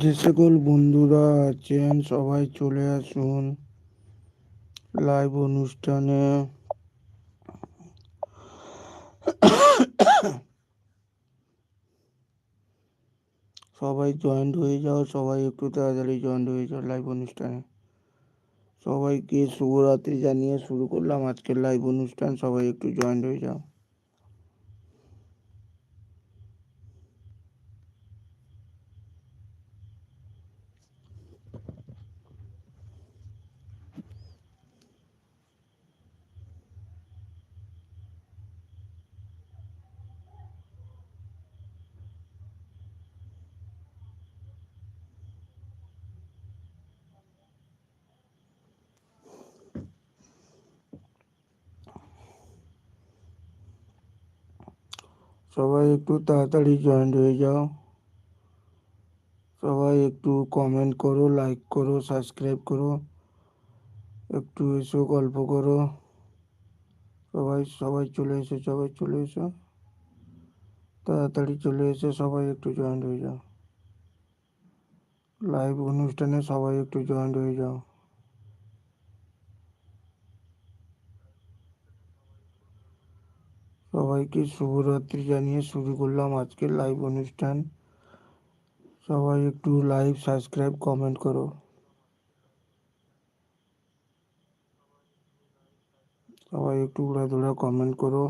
যে সকল বন্ধুরা আছেন, সবাই চলে আসুন লাইভ অনুষ্ঠানে। সবাই জয়েন্ট হয়ে যাও, সবাই একটু তাড়াতাড়ি জয়েন্ট হয়ে যাও লাইভ অনুষ্ঠানে। সবাইকে শুভরাত্রি জানিয়ে শুরু করলাম আজকের লাইভ অনুষ্ঠান, সবাই একটু জয়েন্ট হয়ে যাও। সবাই একটু তাড়াতাড়ি জয়েন্ট হয়ে যাও সবাই একটু কমেন্ট করো লাইক করো সাবস্ক্রাইব করো একটু এসো গল্প করো সবাই সবাই চলে এসো সবাই চলে এসো তাড়াতাড়ি চলে এসে সবাই একটু জয়েন্ট হয়ে যাও লাইভ অনুষ্ঠানে সবাই একটু জয়েন্ট হয়ে যাও। সবাইকে শুভরাত্রি জানিয়ে শুরু করলাম আজকের লাইভ অনুষ্ঠান। সবাই একটু লাইভ সাবস্ক্রাইব কমেন্ট করো। সবাই একটু উড়াধুরা কমেন্ট করো।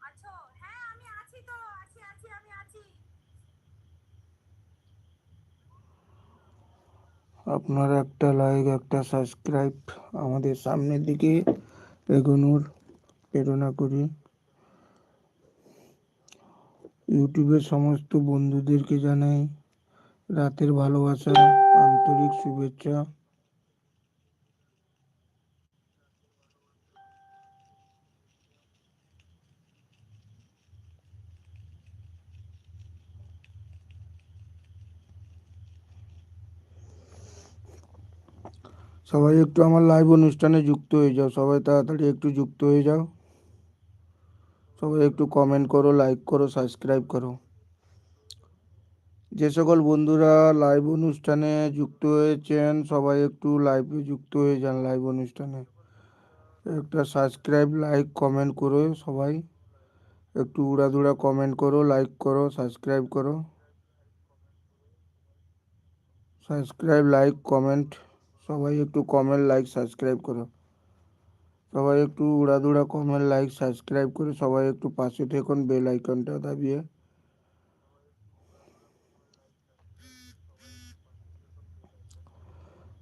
আছো হ্যাঁ আপনার একটা লাইক একটা সাবস্ক্রাইব আমাদের সামনের দিকে। এগোনোর প্রেরণা করি। ইউটিউবের সমস্ত বন্ধুদেরকে জানাই রাতের ভালোবাসা আন্তরিক শুভেচ্ছা। সবাই একটু আমার লাইভ অনুষ্ঠানে যুক্ত হয়ে যাও, সবাই তাড়াতাড়ি একটু যুক্ত হয়ে যাও। সবাই একটু কমেন্ট করো লাইক করো সাবস্ক্রাইব করো। যে সকল বন্ধুরা লাইভ অনুষ্ঠানে যুক্ত হয়েছেন, সবাই একটু লাইভে যুক্ত হয়ে যান লাইভ অনুষ্ঠানে। একটা সাবস্ক্রাইব লাইক কমেন্ট করো সবাই। একটু উড়াধুরা কমেন্ট করো লাইক করো সাবস্ক্রাইব করো। সাবস্ক্রাইব লাইক কমেন্ট সবাই একটু কমেন্ট লাইক সাবস্ক্রাইব করো। সবাই একটু উড়াধুরা কমেন্ট লাইক সাবস্ক্রাইব করে। সবাই একটু পাশে থেকুন বেল আইকনটা দাবিয়ে।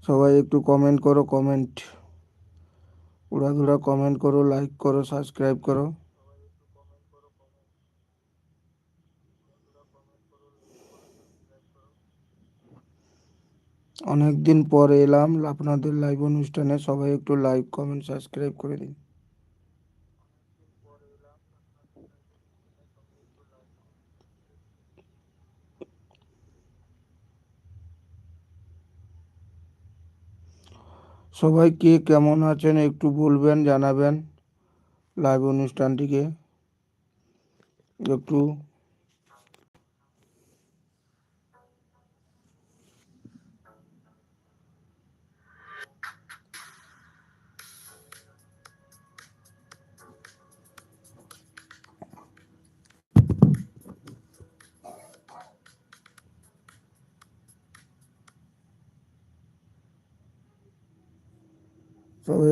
সবাই একটু কমেন্ট করো কমেন্ট উড়াধুরা কমেন্ট করো লাইক করো সাবস্ক্রাইব করো। অনেক দিন পর এলাম। আপনাদের লাইভ অনুষ্ঠানে সবাই একটু লাইক কমেন্ট সাবস্ক্রাইব করে দিন। সবাই কে কেমন আছেন একটু বলবেন, জানাবেন লাইভ অনুষ্ঠানটিকে। একটু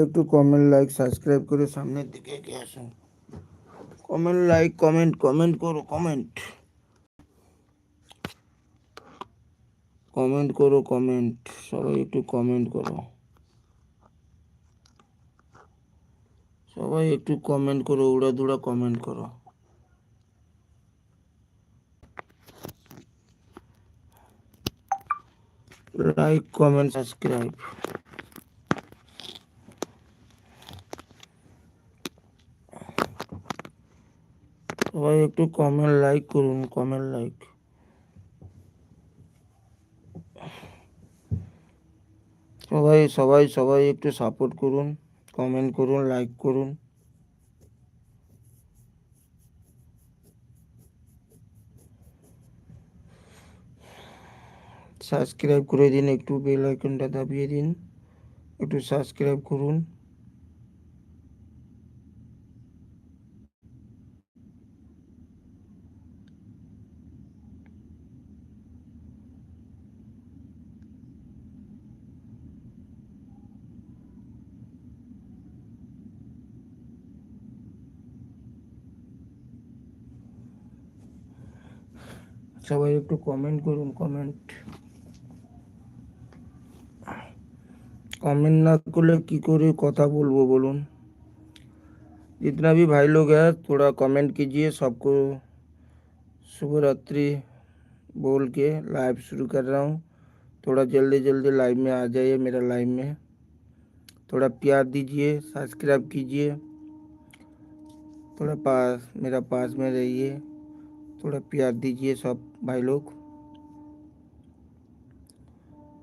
একটু কমেন্ট লাইক সাবস্ক্রাইব করে সামনের দিকে এগিয়ে আসুন কমেন্ট লাইক কমেন্ট কমেন্ট করো কমেন্ট কমেন্ট করো কমেন্ট সবাই একটু কমেন্ট করো সবাই একটু কমেন্ট করো উড়াধুরা কমেন্ট করো লাইক কমেন্ট সাবস্ক্রাইব সবাই একটু কমেন্ট লাইক করুন কমেন্ট লাইক সবাই সবাই সবাই একটু সাপোর্ট করুন কমেন্ট করুন লাইক করুন। সাবস্ক্রাইব করে দিন, একটু বেল আইকনটা দাবিয়ে দিন, একটু সাবস্ক্রাইব করুন। সবাই একটু কমেন্ট করুন কমেন্ট कमेंट ना कर কি করে কথা বলবো বলুন जितना भी भाई लोग है, थोड़ा कमेंट कीजिए, सबको शुभ रात्रि बोल के लाइव शुरू कर रहा हूँ। थोड़ा जल्दी जल्दी लाइव में आ जाइए मेरा लाइव में। थोड़ा प्यार दीजिए सब्सक्राइब कीजिए। थोड़ा पास, मेरा पास में रहिए। थोड़ा प्यार दीजिए सब भाई लोग।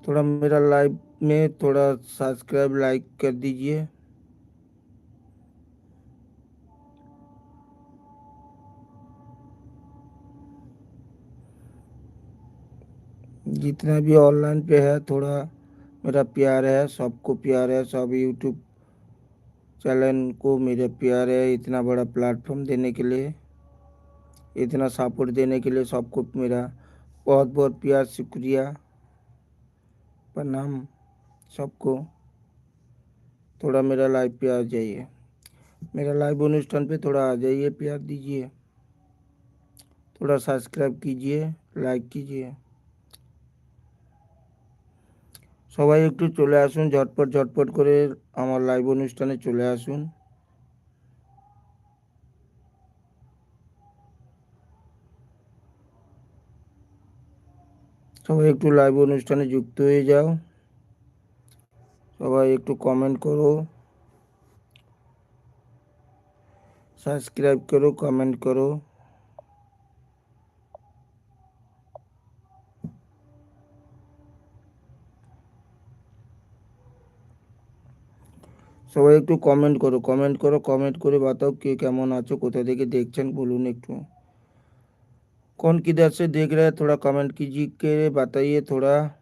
थोड़ा मेरा लाइव में थोड़ा सब्सक्राइब लाइक कर दीजिए। जितना भी ऑनलाइन पे है, थोड़ा मेरा प्यार है, सबको प्यार है, सब यूट्यूब चैनल को मेरा प्यार है, इतना बड़ा प्लेटफॉर्म देने के लिए। इतना सपोर्ट देने के लिए सबको मेरा बहुत बहुत प्यार शुक्रिया प्रणाम सबको थोड़ा मेरा लाइव पे आ जाइए मेरा लाइव अनुष्ठान पे थोड़ा आ जाइए प्यार दीजिए थोड़ा सब्सक्राइब कीजिए लाइक कीजिए সবাই একটু চলে আসুন ঝটপট ঝটপট করে আমার লাইভ অনুষ্ঠানে চলে আসুন सबा एक लाइव अनुष्ठान जुक्त हो जाओ सबा एक कमेंट करो सबसक्राइब करो कमेंट करो सबा एक कमेंट करो कमेंट करो कमेंट कर बताओ क्या कैमन आो कोथा देखे देखें बोलू एकटू कौन किधर से देख रहा है? थोड़ा कमेंट कीजिए के बताइए थोड़ा।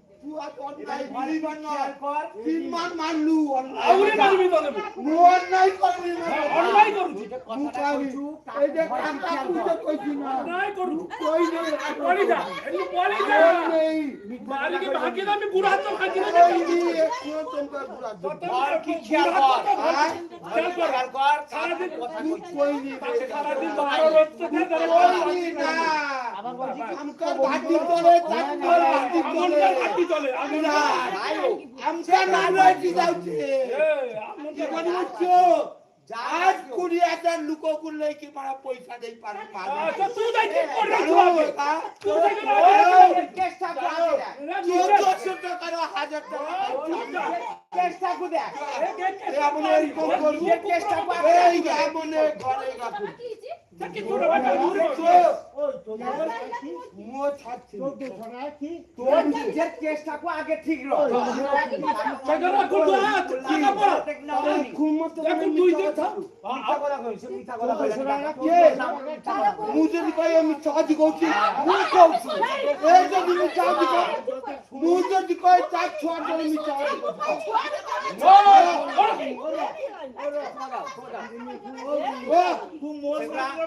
তুই আজ অন্যায় বিলি বান্না তিন মান মারলু আউরি মারবি তো দেব মু অন্যায় করলি না। অন্যায় করুছি মু কাহি এই যে কাকা তুই কইছি না। অন্যায় করু কই নেই বলি যা এমনি বলি যা। নেই। মালিকে ভাগি আমি বুড়া হাত খাচ্ছি না কই নেই তোমরা বুড়া দো আর কি খেয়াল কর। খেয়াল কর। সারাদিন তুই কই নেই সারাদিন বারো রোজ থেকে কই নেই না আমকার ভাটি তোলে চাকর ভাটি হাঁটি চলে আজ কুড়ি হাজার লোক করলে কি মারা পয়সা দেই পারে আচ্ছা হাজার টাকা চেষ্টা করে এমন এরকম করব ঘরে আগে ঠিক যদি পাই আমি চাঁদি করছি যদি চাঁদি মু যদি কয় চার ছোয়া করে আমি চাঁদি করছি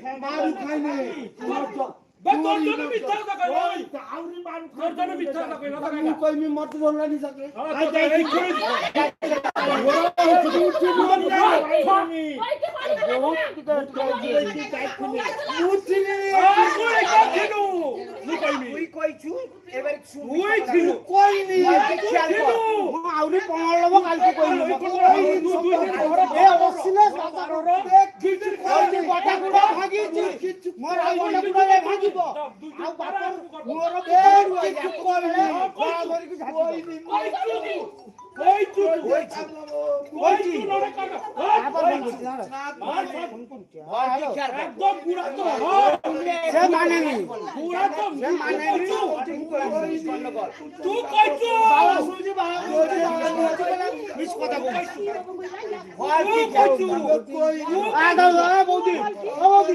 কথা নাবি মারু খাইনি বে তোর জন্য মিথ্যা কথা কই ওই তোর দিব ଆଉ ବାପର ମୋର ବହୁତ କିଛି କହିନି କହିନି বৌদি বৌদি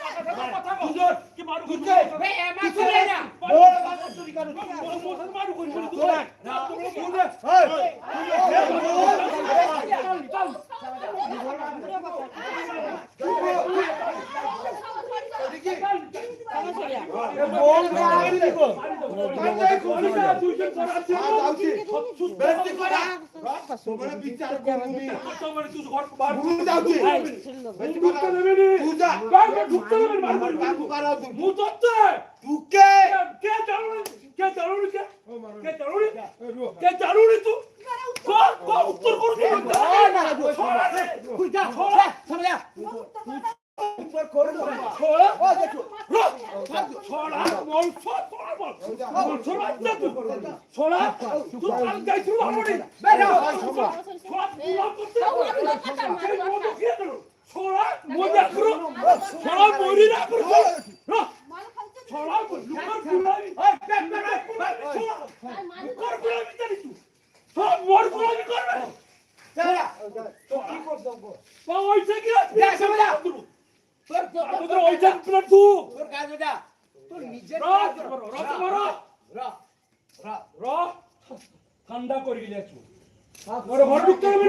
Hey! বস্ত্র আমি কু করবি তুকে কে জানুনি কে জানুনি কে কে জানুনি কে জানুনি তু কর কর উত্তর করু তুই যা ছোড়া ছোড়া ছোড়া ও দেখো ছোড়া বল ছোড়া বল বল ছোড়া না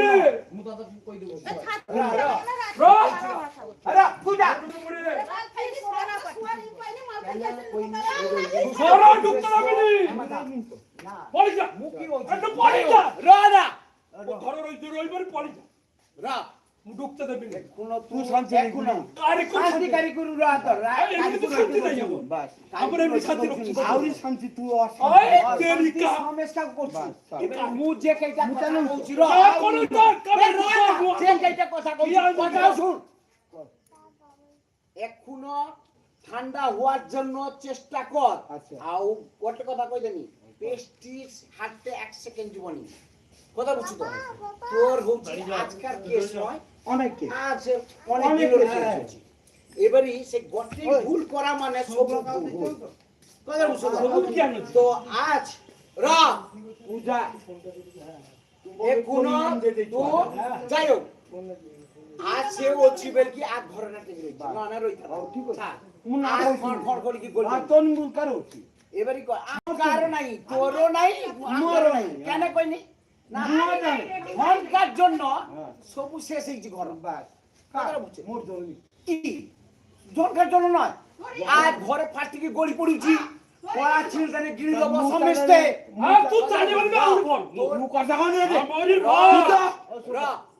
তুই ছোড়া তুই কাল গাই তুই আমরি বেরা ছোড়া পুরা করতে তুই শান্তি কোন। আরে কোন শান্তি? কারি করু রা তো রা আরে এমনি তো শান্তি নাই আমার। বাস আমার এমনি শান্তি রক্ষিত আউরি শান্তি তুই ওই অশান্তি তেরিকা সমস্যা করছিস মু যে কইটা কথা কইছি রা যা করে তোর কামে যে কইটা কথা কইছি কথা শুন। এখনও ঠান্ডা হওয়ার জন্য চেষ্টা কর। আচ্ছা। আও কথা কই দেনি পেস্টিস হাঁটতে এক সেকেন্ড জীবনী। কথা বুঝছ তো? তোর হচ্ছে আজকাল কেস নয় অনেকে আজ অনেক হ্যাঁ। এবারই সে গটে ওই। ভুল করা মানে তো? আছে। আজ রা পূজা। এখনও তো যাই হোক। আজ সে ওছি বেলকি আজ ঘরে না টেকে রইছে না না রইছে ঠিক আছে। হ্যাঁ। করে কি করবি আতন মুল কারও এবারই কর আমারও নাই তোরও নাই আমারও নাই। কেন নাই। ঘণ্টার জন্য। সবু শেষ হয়েছে ঘর মোর জরুরি কি? ঝটকার জন্য নয়। আজ ঘরে। ফার্স্ট থেকে গড়ি পড়েছি। পড়া ছিলটানে গিরি দেবো সমস্তে। তুই জানি বলবি আর কথা কই রে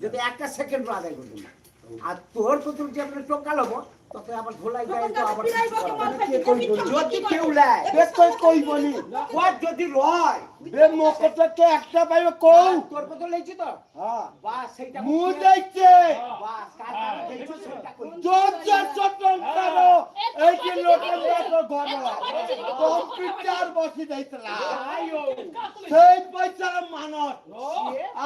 যদি একটা সেকেন্ড আদায় করবেন আর তোর পুতুল যে আপনি তোকে আবার ধোলাই যায় তো আবার কিছু করা যদি কেউ লাই বেশ কই কইবনি ওর যদি রয় বে মকটকে একটা পাইবে কও। তোর পুতুল লেছি তো? হ্যাঁ। বাস সেইটা মু যাইছে বাস কার কার দেখছ সেটা কই? দরজা চটন করো এই যে লোকের দেখো ঘর কম্পিউটার বসি যাইতলা সেই পয়সার মানত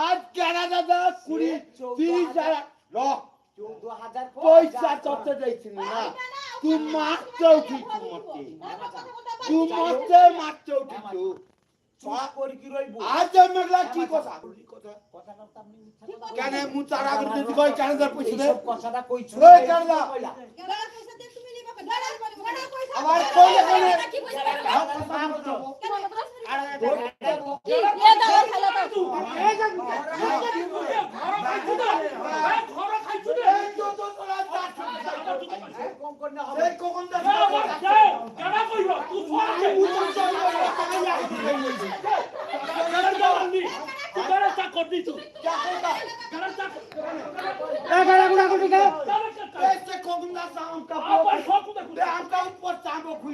আজ কানাডা দা কুড়ি তিরিশ হাজার। পয়সা চটে যাইছিল না তুই মারতে উঠিছু মতে তুই মতে মারতে আপনি কেন মু তার আগে যদি কই কানাডার পয়সা কথাটা কইছো ওই আবার কইলে কেন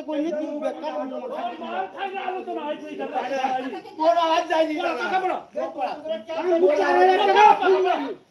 વખતે કોઈ નથી ઉભે કાઢો બોલો હાથ જાય બોલો બોલો બોલો બોલો બોલો બોલો બોલો બોલો બોલો બોલો બોલો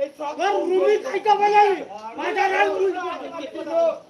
मैं रूमी खाई का बनाई मैं जाना रूमी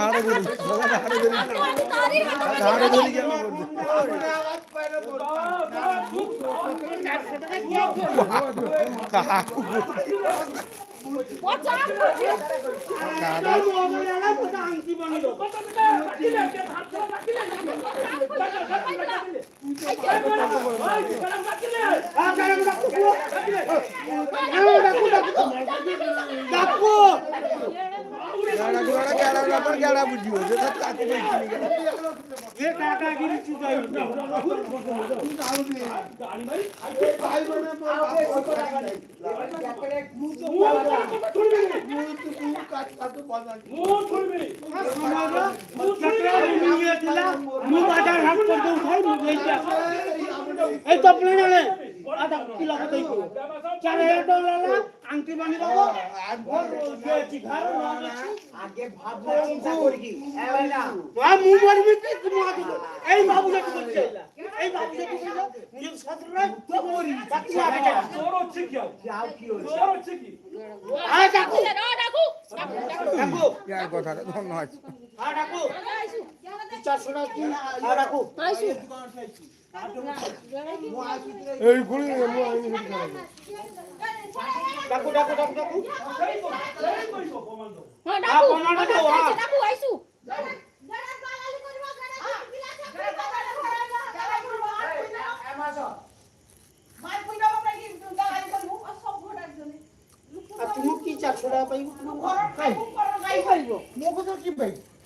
হাড়ে ধরি দাদা হাড়ে ধরি। হাড়ে ধরি। কেন ডাকু ডাকু চুদাই ভাই বোনে কাজ কাজ এই তো প্লেনে আধা কিলো দেই চার হাজার ডলার আংটি বানি দেবো আগে কি? না। মু মরবি কি? তুমি এই বাবু যেটা করছে? এই বাবু যেটা করছে? নিয়ে সতরা তো মরি বাকি আগে যা যাও কি ডাকু ডাকু কথাটা ধন্যবাদ আয় ডাকু চারশো টাকা কি আয় ডাকু ডাকু ডাকু ডাকু ডাকু আর তুমি কি? চারশো টাকা কি পাই এই ঘুরি মু আইনি হিট করে ডাকু ডাকু ডাকু ডাকু হ্যাঁ ডাকু ডাকু আইছু তুমি কি চাচ্ছ না পাইব কাই পাইব মোক কি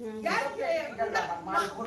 খেয়াল হইছি